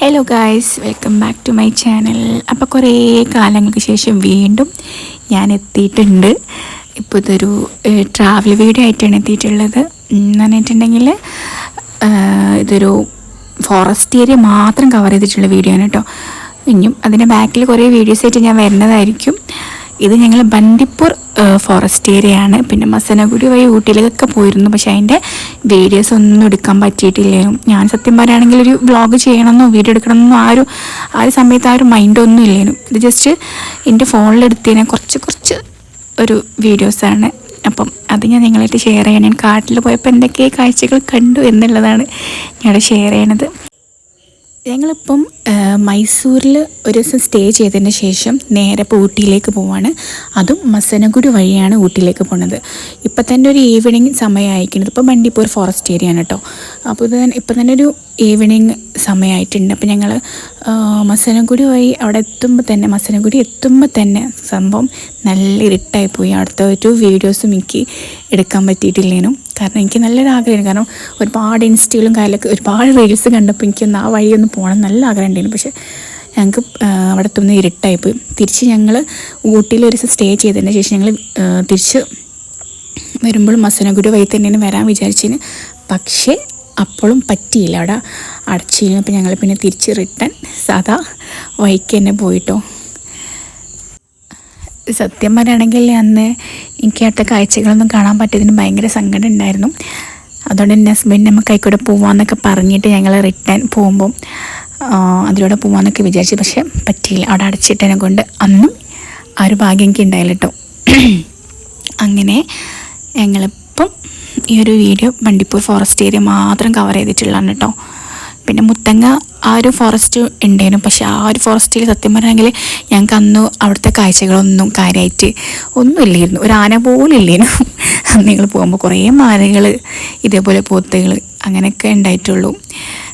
Hello guys welcome back to my channel അപ്പോൾ കുറേ കാലങ്ങൾക്ക് ശേഷം വീണ്ടും ഞാൻ എത്തിയിട്ടുണ്ട്. ഇപ്പോൾ ഇതൊരു ട്രാവൽ വീഡിയോ ആയിട്ടാണ് എത്തിയിട്ടുള്ളത്. എന്ന് പറഞ്ഞിട്ടുണ്ടെങ്കിൽ ഇതൊരു ഫോറസ്റ്റ് ഏരിയ മാത്രം കവർ ചെയ്തിട്ടുള്ള വീഡിയോ ആണ് കേട്ടോ. ഇനിയും അതിന്റെ ബാക്കിൽ കുറേ വീഡിയോസ് ആയിട്ട് ഞാൻ വരുന്നതായിരിക്കും. ഇത് ഞങ്ങൾ ബന്ദിപ്പൂർ ഫോറസ്റ്റ് ഏരിയ ആണ്. പിന്നെ മസനഗുഡി വഴി ഊട്ടിയിലേക്കൊക്കെ പോയിരുന്നു. പക്ഷേ അതിന്റെ വീഡിയോസ് ഒന്നും എടുക്കാൻ പറ്റിയിട്ടില്ലായിരുന്നു ഞാൻ സത്യം പറയുകയാണെങ്കിൽ ഒരു വ്ളോഗ് ചെയ്യണമെന്നോ വീഡിയോ എടുക്കണമെന്നോ ആ ഒരു ആ ഒരു സമയത്ത് ആ ഒരു മൈൻഡൊന്നും ഇല്ലേനും. ഇത് ജസ്റ്റ് എന്റെ ഫോണിലെടുത്തതിനെ കുറച്ച് കുറച്ച് ഒരു വീഡിയോസാണ് അപ്പം അത് ഞാൻ നിങ്ങളായിട്ട് ഷെയർ ചെയ്യണം. ഞാൻ കാട്ടിൽ പോയപ്പോൾ എന്തൊക്കെ കാഴ്ചകൾ കണ്ടു എന്നുള്ളതാണ് ഞാൻ ഷെയർ ചെയ്യണത്. ഞങ്ങളിപ്പം മൈസൂരിൽ ഒരു ദിവസം സ്റ്റേ ചെയ്തതിന് ശേഷം നേരെ ഇപ്പോൾ ഊട്ടിയിലേക്ക് പോവാണ്. അതും മസനഗുഡി വഴിയാണ് ഊട്ടിയിലേക്ക് പോണത്. ഇപ്പം തന്നെ ഒരു ഈവനിങ് സമയമായിരിക്കുന്നത് ഇപ്പോൾ ബണ്ടിപ്പൂർ ഫോറസ്റ്റ് ഏരിയ ആണ് കേട്ടോ അപ്പോൾ ഇത് ഇപ്പം തന്നെ ഒരു ഈവനിങ് സമയമായിട്ടുണ്ട് അപ്പോൾ ഞങ്ങൾ മസനഗുഡി വഴി അവിടെ എത്തുമ്പോൾ തന്നെ മസനഗുഡി എത്തുമ്പോൾ തന്നെ സംഭവം നല്ല ഇരുട്ടായി പോയി. അവിടുത്തെ ഒരു വീഡിയോസും എനിക്ക് എടുക്കാൻ പറ്റിയിട്ടില്ലേനും. കാരണം എനിക്ക് നല്ലൊരു ആഗ്രഹമായിരുന്നു. കാരണം ഒരുപാട് ഇൻസ്റ്റയിലും കാര്യങ്ങളൊക്കെ ഒരുപാട് റീൽസ് കണ്ടപ്പോൾ എനിക്കൊന്ന് ആ വഴി ഒന്ന് പോകണം നല്ല ആഗ്രഹം ഉണ്ടായിരുന്നു. പക്ഷേ ഞങ്ങൾക്ക് അവിടെ എത്തുന്ന ഇരുട്ടായി പോയി തിരിച്ച് ഞങ്ങൾ ഊട്ടിയിൽ ഒരു സ്റ്റേ ചെയ്തതിന് ശേഷം ഞങ്ങൾ തിരിച്ച് വരുമ്പോൾ മസനഗുരു വഴി തന്നെയാണ് വരാൻ വിചാരിച്ചതിന്. പക്ഷേ അപ്പോഴും പറ്റിയില്ല. അവിടെ അടച്ചിരുന്നു അപ്പോൾ ഞങ്ങൾ പിന്നെ തിരിച്ച് റിട്ടേൺ സാധാ വൈക്ക് തന്നെ പോയിട്ടോ. സത്യം പറയുകയാണെങ്കിൽ അന്ന് എനിക്ക് അടുത്ത കാഴ്ചകളൊന്നും കാണാൻ പറ്റിയതിന് ഭയങ്കര സങ്കടം ഉണ്ടായിരുന്നു. അതുകൊണ്ട് എന്റെ ഹസ്ബൻഡ് നമുക്ക് ആയിക്കൂടെ പോവാന്നൊക്കെ പറഞ്ഞിട്ട് ഞങ്ങൾ റിട്ടേൺ പോകുമ്പം അതിലൂടെ പോവാന്നൊക്കെ വിചാരിച്ചു. പക്ഷേ പറ്റിയില്ല. അവിടെ അടച്ചിട്ടതിനെ കൊണ്ട് അന്നും ആ ഒരു ഭാഗ്യം എനിക്ക് ഉണ്ടായില്ല കേട്ടോ. അങ്ങനെ ഞങ്ങളിപ്പം ഈ ഒരു വീഡിയോ ബണ്ടിപ്പൂർ ഫോറസ്റ്റ് ഏരിയ മാത്രം കവർ ചെയ്തിട്ടുള്ളതാണ് കേട്ടോ. പിന്നെ മുത്തങ്ങ ആ ഒരു ഫോറസ്റ്റ് ഉണ്ടായിരുന്നു. പക്ഷേ ആ ഒരു ഫോറസ്റ്റിൽ സത്യം പറഞ്ഞെങ്കിൽ ഞങ്ങൾക്ക് അന്ന് അവിടുത്തെ കാഴ്ചകളൊന്നും കാര്യമായിട്ട് ഒന്നും ഇല്ലായിരുന്നു ഒരു ആന പോലും ഇല്ലായിരുന്നു. നിങ്ങൾ പോകുമ്പോൾ കുറേ മാനകൾ ഇതേപോലെ പോത്തുകൾ അങ്ങനെയൊക്കെ ഉണ്ടായിട്ടുള്ളൂ.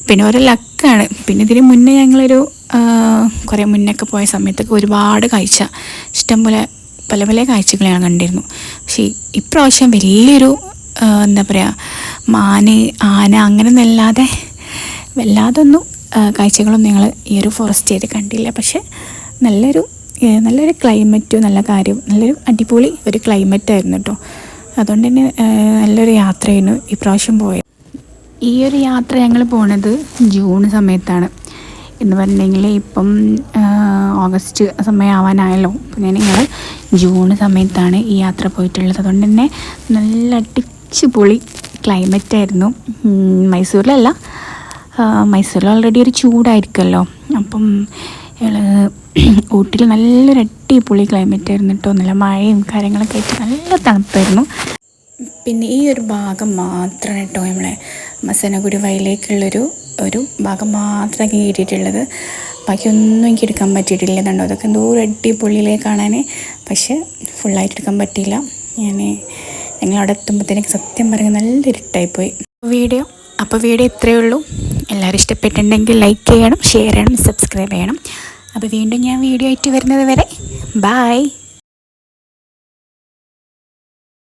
പിന്നെ ഓരോ ലക്കാണ്. പിന്നെ ഇതിന് മുന്നേ ഞങ്ങളൊരു കുറേ മുന്നൊക്കെ പോയ സമയത്തൊക്കെ ഒരുപാട് കാഴ്ച. ഇഷ്ടംപോലെ പല പല കാഴ്ചകൾ ഞാൻ കണ്ടിരുന്നു. പക്ഷേ ഇപ്രാവശ്യം വലിയൊരു എന്താ പറയുക മാന് ആന അങ്ങനെയൊന്നല്ലാതെ വല്ലാതൊന്നും കാഴ്ചകളൊന്നും ഞങ്ങൾ ഈ ഒരു ഫോറസ്റ്റ് ഏരിയ കണ്ടില്ല. പക്ഷേ നല്ലൊരു നല്ലൊരു ക്ലൈമറ്റ് നല്ല കാര്യം നല്ലൊരു അടിപൊളി ഒരു ക്ലൈമറ്റ് ആയിരുന്നു കേട്ടോ അതുകൊണ്ട് തന്നെ നല്ലൊരു യാത്രയായിരുന്നു ഈ പ്രാവശ്യം പോയത്. ഈ ഒരു യാത്ര ഞങ്ങൾ പോണത് ജൂൺ സമയത്താണ്. എന്ന് പറഞ്ഞിട്ടുണ്ടെങ്കിൽ ഇപ്പം ഓഗസ്റ്റ് സമയമാവാനായല്ലോ അപ്പം ഞാൻ ഞങ്ങൾ ജൂൺ സമയത്താണ് ഈ യാത്ര പോയിട്ടുള്ളത്. അതുകൊണ്ട് തന്നെ നല്ല അടിച്ച് പൊളി ക്ലൈമറ്റ് ആയിരുന്നു മൈസൂരിലല്ല മൈസൂരിൽ ഓൾറെഡി ഒരു ചൂടായിരിക്കുമല്ലോ. അപ്പം ഊട്ടിയിൽ നല്ലൊരു അടിപൊളി ക്ലൈമറ്റ് ആയിരുന്നു കേട്ടോ നല്ല മഴയും കാര്യങ്ങളൊക്കെ ആയിട്ട് നല്ല തണുപ്പായിരുന്നു. പിന്നെ ഈ ഒരു ഭാഗം മാത്രമാണ് കേട്ടോ നമ്മളെ മസനഗുരു വയലേക്കുള്ളൊരു ഒരു ഭാഗം മാത്രമാണ് കീറിയിട്ടുള്ളത് ബാക്കിയൊന്നും എനിക്ക് എടുക്കാൻ പറ്റിയിട്ടില്ല എന്നുണ്ടോ അതൊക്കെ എന്തോ ഒരു അടിപൊളിയിലേ കാണാൻ പക്ഷേ ഫുള്ളായിട്ട് എടുക്കാൻ പറ്റിയില്ല. ഞാൻ ഞങ്ങൾ അവിടെ സത്യം പറഞ്ഞാൽ നല്ല ഇരുട്ടായിപ്പോയി വീഡിയോ അപ്പോൾ വീഡിയോ ഇത്രയേ ഉള്ളൂ. എല്ലാവരും ഇഷ്ടപ്പെട്ടിട്ടുണ്ടെങ്കിൽ ലൈക്ക് ചെയ്യണം ഷെയർ ചെയ്യണം സബ്സ്ക്രൈബ് ചെയ്യണം. അപ്പോൾ വീണ്ടും ഞാൻ വീഡിയോ ആയിട്ട് വരുന്നത് വരെ ബായ്